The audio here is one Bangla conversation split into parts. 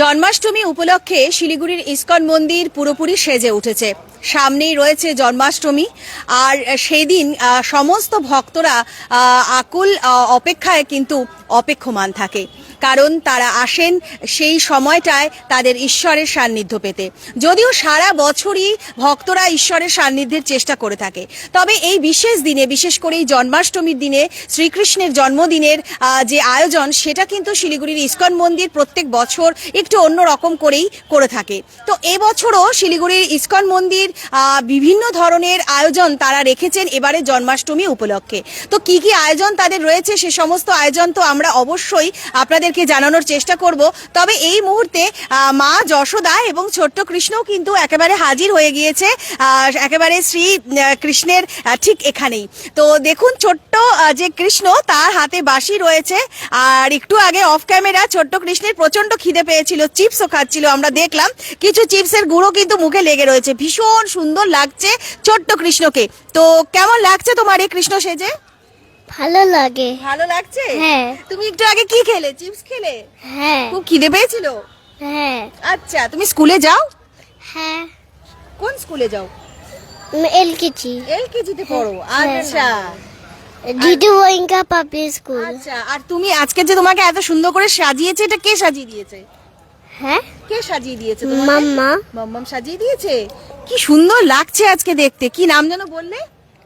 জন্মাষ্টমী উপলক্ষে শিলিগুড়ির ইস্কন মন্দির পুরোপুরি সেজে উঠেছে। সামনেই রয়েছে জন্মাষ্টমী, আর সেদিন দিন সমস্ত ভক্তরা আকুল অপেক্ষায় কিন্তু অপেক্ষমান থাকে। কারণ তারা আসেন সেই সময়টায় তাদের ঈশ্বরের সান্নিধ্য পেতে। যদিও সারা বছরই ভক্তরা ঈশ্বরের সান্নিধ্যের চেষ্টা করে থাকে। তবে এই বিশেষ দিনে, বিশেষ করে এই জন্মাষ্টমীর দিনে, শ্রীকৃষ্ণের জন্মদিনের যে আয়োজন, সেটা কিন্তু শিলিগুড়ির ইস্কন মন্দির প্রত্যেক বছর একটু অন্য রকম করেই করে থাকে। তো এবছরও শিলিগুড়ির ইস্কন মন্দির বিভিন্ন ধরনের আয়োজন তারা রেখেছেন এবারে জন্মাষ্টমী উপলক্ষে। তো কি কি আয়োজন তাদের রয়েছে, সে সমস্ত আয়োজন তো আমরা অবশ্যই আপনাদেরকে জানানোর চেষ্টা করব। তবে এই মুহূর্তে মা যশোদা এবং ছোট্ট কৃষ্ণও কিন্তু একেবারে হাজির হয়ে গিয়েছে। একেবারে শ্রী কৃষ্ণের ঠিক এখানেই। তো দেখুন, ছোট্ট যে কৃষ্ণ, তার হাতে বাঁশি রয়েছে। আর একটু আগে অফ ক্যামেরা ছোট্ট কৃষ্ণের প্রচণ্ড খিদে পেয়েছিল, চিপসও খাচ্ছিল, আমরা দেখলাম। কিছু চিপসের গুঁড়ো কিন্তু মুখে লেগে রয়েছে। ভীষণ সুন্দর লাগছে ছোট্ট কৃষ্ণকে। তো কেমন লাগছে তোমার এই কৃষ্ণ সেজে? ভালো লাগে। ভালো লাগছে? হ্যাঁ। তুমি একটু আগে কি খেলে? চিপস খেলে? হ্যাঁ। খুব খিদে পেয়েছিল? হ্যাঁ। আচ্ছা তুমি স্কুলে যাও? হ্যাঁ। কোন স্কুলে যাও? এলকেজি। এলকেজিতে পড়ো। হ্যাঁ। আচ্ছা। ডিডু গোয়েঙ্কা পাবলিক স্কুল। আচ্ছা আর তুমি আজকে যে তোমাকে এত সুন্দর করে সাজিয়েছে এটা কে সাজিয়ে দিয়েছে? হ্যাঁ? কে সাজিয়ে দিয়েছে মাম্মা। মাম্মাম সাজিয়ে দিয়েছে? কি সুন্দর লাগছে আজকে দেখতে। কি নাম যেন বললে?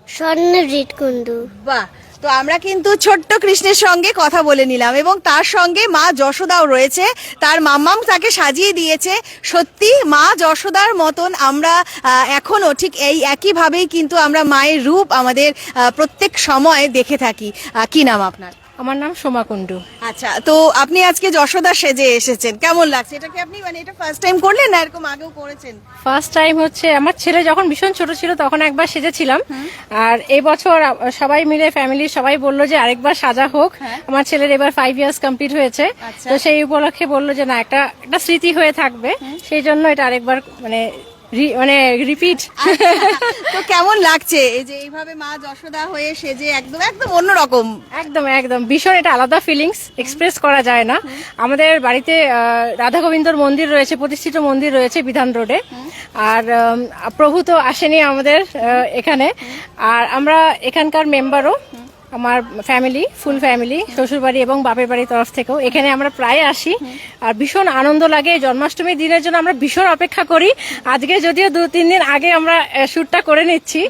স্বর্ণজিৎ কুন্ডু বাহ তো আমরা কিন্তু ছোট্ট কৃষ্ণের সঙ্গে কথা বলে নিলাম এবং তার সঙ্গে মা যশোদাও রয়েছে। তার মাম্মাম তাকে সাজিয়ে দিয়েছে। সত্যি মা যশোদার মতন আমরা এখনও ঠিক এই একইভাবেই কিন্তু আমরা মায়ের রূপ আমাদের প্রত্যেক সময় দেখে থাকি। কি নাম আপনার? আমার নাম সোমা কুণ্ডু। আচ্ছা তো আপনি আজকে যশোদা সেজে এসেছেন। কেমন লাগছে? এটা কি আপনি মানে এটা ফার্স্ট টাইম করলেন না এরকম আগেও করেছেন? ফার্স্ট টাইম হচ্ছে আমার ছেলে যখন ভীষণ ছোট ছিল তখন একবার সেজেছিলাম। আর এই বছর সবাই মিলে ফ্যামিলির সবাই বলল যে আরেকবার সাজা হোক। হ্যাঁ। আমার ছেলের এবার ফাইভ ইয়ার্স কমপ্লিট হয়েছে। আচ্ছা। তো সেই উপলক্ষে বলল যে না একটা একটা স্মৃতি হয়ে থাকবে। সেই জন্য এটা আরেকবার মানে মানে রিপিট তো কেমন লাগছে? এই যে এইভাবে মা যশোদা হয়ে সেজে একদম একদম অন্যরকম। একদম একদম। ভীষণ এটা আলাদা ফিলিংস এক্সপ্রেস করা যায় না। আমাদের বাড়িতে রাধা গোবিন্দর মন্দির রয়েছে প্রতিষ্ঠিত মন্দির রয়েছে বিধান রোডে। আর প্রভু তো আসেনি আমাদের এখানে। আর আমরা এখানকার মেম্বারও আমার ফ্যামিলি ফুল ফ্যামিলি শ্বশুরবাড়ি এবং বাপের বাড়ির তরফ থেকেও। এখানে আমরা প্রায় আসি আর ভীষণ আনন্দ লাগে জন্মাষ্টমীর দিনের জন্য আমরা ভীষণ অপেক্ষা করি। আজকে যদিও দু তিন দিন আগে আমরা শ্যুটটা করে নিচ্ছি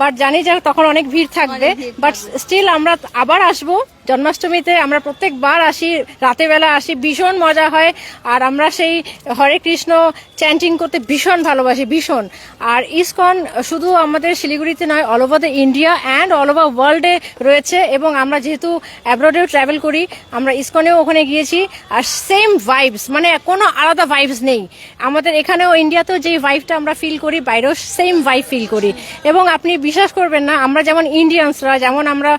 বাট জানি যে তখন অনেক ভিড় থাকবে বাট স্টিল আমরা আবার আসব। জন্মাষ্টমীতে আমরা প্রত্যেকবার আসি রাতে বেলা আসি, ভীষণ মজা হয়, আর আমরা সেই হরে কৃষ্ণ চ্যান্টিং করতে ভীষণ ভালোবাসি, ভীষণ। আর ইসকন শুধু আমাদের শিলিগুড়িতে নয় all over the India and all over ওয়ার্ল্ডে রয়েছে এবং আমরা যেহেতু অ্যাব্রডেও ট্রাভেল করি, আমরা ইসকনেও ওখানে গিয়েছি, আর সেম ভাইবস মানে কোনো আলাদা ভাইবস নেই। আমাদের এখানেও ইন্ডিয়াতেও যেই ভাইবটা আমরা ফিল করি, বাইরেও সেম ভাইব ফিল করি। এবং আপনি বিশ্বাস করবেন না, আমরা যেমন ইন্ডিয়ানসরা যেমন আমরা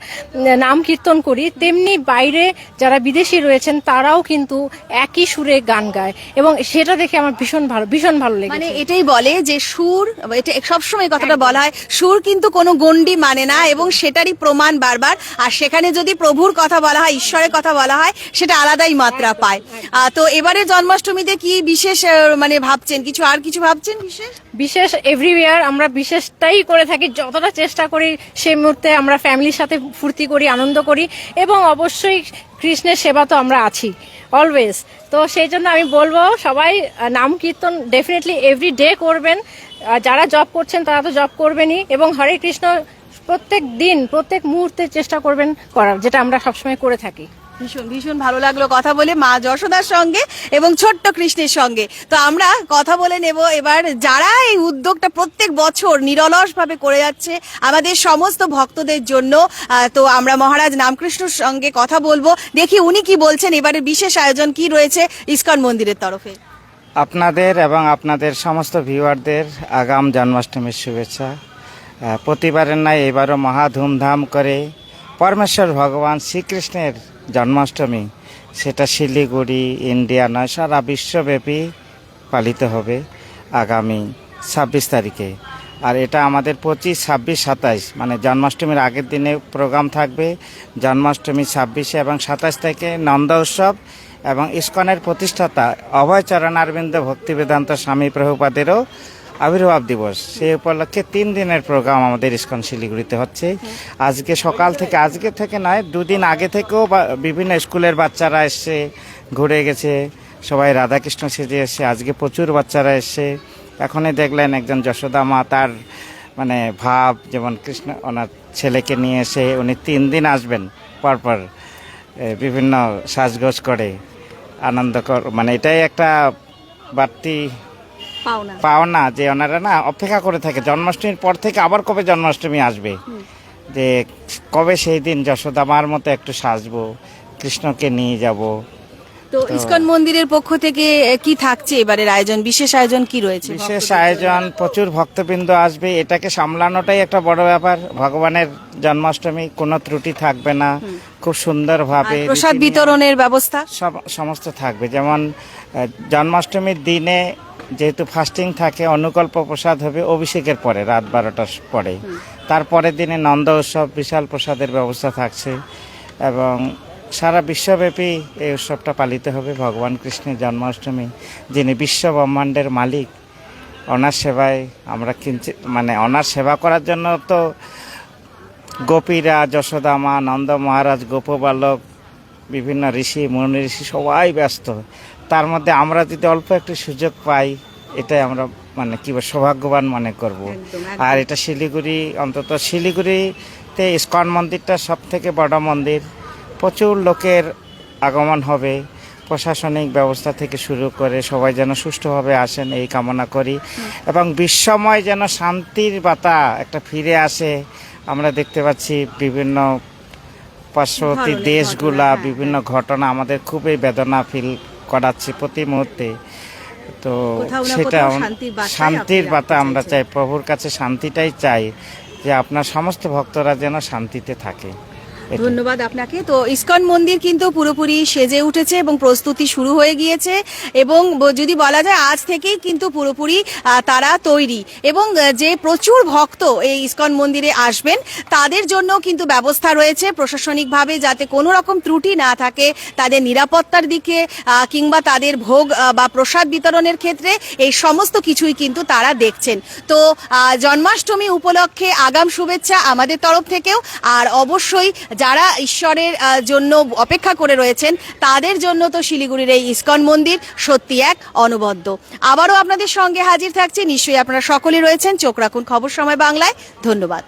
নাম কীর্তন করি তেমনি বাইরে যারা বিদেশি রয়েছেন তারাও কিন্তু একই সুরে গান গায়। এবং সেটা দেখে আমার ভীষণ ভালো ভীষণ ভালো লাগে মানে এটাই বলে যে সুর এটা সবসময় কথাটা বলা হয় সুর কিন্তু কোনো গন্ডি মানে না এবং সেটারই প্রমাণ বারবার। আর সেখানে যদি প্রভুর কথা বলা হয় ঈশ্বরের কথা বলা হয় সেটা আলাদাই মাত্রা পায়। আহ, তো এবারে জন্মাষ্টমীতে কি বিশেষ মানে ভাবছেন? কিছু আর কিছু ভাবছেন বিশেষ? বিশেষ এভরিওয়ার আমরা বিশেষটাই করে থাকি যতটা চেষ্টা করি সেই মুহূর্তে আমরা ফ্যামিলির সাথে ফুর্তি করি আনন্দ করি। এবং অবশ্যই কৃষ্ণের সেবা তো আমরা আছি অলওয়েজ তো সেই জন্য আমি বলব, সবাই নাম কীর্তন ডেফিনেটলি এভরি ডে করবেন। যারা জব করছেন, তারা তো জব করবেনই। এবং হরে কৃষ্ণ, প্রত্যেক দিন, প্রত্যেক মুহূর্তে চেষ্টা করবেন করার, যেটা আমরা সবসময় করে থাকি। ভীষণ ভীষণ ভালো লাগল কথা বলে মা যশোদার সঙ্গে এবং ছোট্ট কৃষ্ণের সঙ্গে। তো আমরা কথা বলে নেব এবার যারা এই উদ্যোগটা প্রত্যেক বছর নিরলস ভাবে করে যাচ্ছে আমাদের সমস্ত ভক্তদের জন্য তো আমরা মহারাজ রামকৃষ্ণর সঙ্গে কথা বলব। দেখি উনি কি বলছেন, এবারে বিশেষ আয়োজন কি রয়েছে ইস্কন মন্দিরের তরফে? আপনাদের এবং আপনাদের সমস্ত ভিউয়ারদের আগাম জন্মাষ্টমীর শুভেচ্ছা। প্রতিবারের ন্যায় এবারও মহা ধুমধাম করে পরমেশ্বর ভগবান শ্রীকৃষ্ণের জন্মাষ্টমী, সেটা শিলিগুড়ি, ইন্ডিয়া নয়, সারা বিশ্বব্যাপী পালিত হবে আগামী ছাব্বিশ তারিখে। আর এটা আমাদের পঁচিশ, ছাব্বিশ, সাতাইশ মানে জন্মাষ্টমীর আগের দিনে প্রোগ্রাম থাকবে। জন্মাষ্টমী ছাব্বিশে এবং সাতাশ থেকে নন্দ উৎসব এবং ইস্কনের প্রতিষ্ঠাতা অভয়চরণ চরণারবিন্দ ভক্তি বেদান্ত স্বামী প্রভুপাদেরও আবির্ভাব দিবস। সেই উপলক্ষে তিন দিনের প্রোগ্রাম আমাদের ইস্কন শিলিগুড়িতে হচ্ছে। আজকে সকাল থেকে, আজকে থেকে নয়, দুদিন আগে থেকেও বিভিন্ন স্কুলের বাচ্চারা এসছে ঘুরে গেছে। সবাই রাধাকৃষ্ণ সেজে এসছে আজকে প্রচুর বাচ্চারা এসছে এখনই দেখলেন একজন যশোদা মা, তার মানে ভাব, যেমন কৃষ্ণ, ওনার ছেলেকে নিয়ে এসে উনি তিন দিন আসবেন। পরপর বিভিন্ন সাজগোজ করে, আনন্দ কর মানে এটাই একটা বাড়তি পাওনা। পাওনা যে ওনারা না অপেক্ষা করে থাকে। জন্মাষ্টমীর পর থেকে আবার কবে জন্মাষ্টমী আসবে? যে কবে সেই দিন যশোদা মার মতো একটু সাজবো কৃষ্ণকে নিয়ে যাব। তো ইসকন মন্দিরের পক্ষ থেকে কি থাকছে এবারের আয়োজন? বিশেষ আয়োজন কি রয়েছে? বিশেষ আয়োজন প্রচুর ভক্তবৃন্দ আসবে। এটাকে সামলানোটাই একটা বড় ব্যাপার। ভগবানের জন্মাষ্টমী কোনো ত্রুটি থাকবে না। খুব সুন্দরভাবে প্রসাদ বিতরণের ব্যবস্থা? সব সমস্ত থাকবে। যেমন জন্মাষ্টমীর দিনে যেহেতু ফাস্টিং থাকে অনুকল্প প্রসাদ হবে অভিষেকের পরে রাত বারোটার পরে তারপরের দিনে নন্দ উৎসব বিশাল প্রসাদের ব্যবস্থা থাকছে এবং সারা বিশ্বব্যাপী এই উৎসবটা পালিত হবে। ভগবান কৃষ্ণের জন্মাষ্টমী যিনি বিশ্ব ব্রহ্মাণ্ডের মালিক ওনার সেবায় আমরা কিঞ্চিত মানে ওনার সেবা করার জন্য তো গোপীরা যশোদা মা নন্দ মহারাজ গোপবালক বিভিন্ন ঋষি মুনি ঋষি সবাই ব্যস্ত। তার মধ্যে আমরা যদি অল্প একটু সুযোগ পাই এটাই আমরা মানে কি সৌভাগ্যবান মনে করব। আর এটা শিলিগুড়ি অন্তত শিলিগুড়িতে ইস্কন মন্দিরটা সব থেকে বড় মন্দির। প্রচুর লোকের আগমন হবে। প্রশাসনিক ব্যবস্থা থেকে শুরু করে সবাই যেন সুষ্ঠুভাবে আসেন এই কামনা করি। এবং বিশ্বময় যেন শান্তির বাতা একটা ফিরে আসে আমরা দেখতে পাচ্ছি বিভিন্ন পার্শ্ববর্তী দেশগুলা হ্যাঁ, বিভিন্ন ঘটনা আমাদের খুবই বেদনা ফিল করাচ্ছে প্রতি মুহূর্তে তো সেটা শান্তির রাখতে আমরা চাই প্রভুর কাছে শান্তিটাই চাই যে আপনার সমস্ত ভক্তরা যেন শান্তিতে থাকে। ধন্যবাদ আপনাকে। তো ইস্কন মন্দির কিন্তু পুরোপুরি সেজে উঠেছে এবং প্রস্তুতি শুরু হয়ে গিয়েছে এবং যদি বলা যায় আজ থেকেই কিন্তু পুরোপুরি তারা তৈরি। এবং যে প্রচুর ভক্ত এই ইস্কন মন্দিরে আসবেন, তাদের জন্য কিন্তু ব্যবস্থা রয়েছে প্রশাসনিকভাবে যাতে কোনো রকম ত্রুটি না থাকে তাদের নিরাপত্তার দিকে কিংবা তাদের ভোগ বা প্রসাদ বিতরণের ক্ষেত্রে এই সমস্ত কিছুই কিন্তু তারা দেখছেন। তো জন্মাষ্টমী উপলক্ষে আগাম শুভেচ্ছা আমাদের তরফ থেকেও। আর অবশ্যই যারা ঈশ্বরের জন্য অপেক্ষা করে রয়েছেন, তাদের জন্য তো শিলিগুড়ির এই ইস্কন মন্দির সত্যি এক অনবদ্য। আবারও আপনাদের সঙ্গে হাজির থাকছে। নিশ্চয়ই আপনারা সকলে রয়েছেন। চোখ রাখুন খবর সময় বাংলায়। ধন্যবাদ।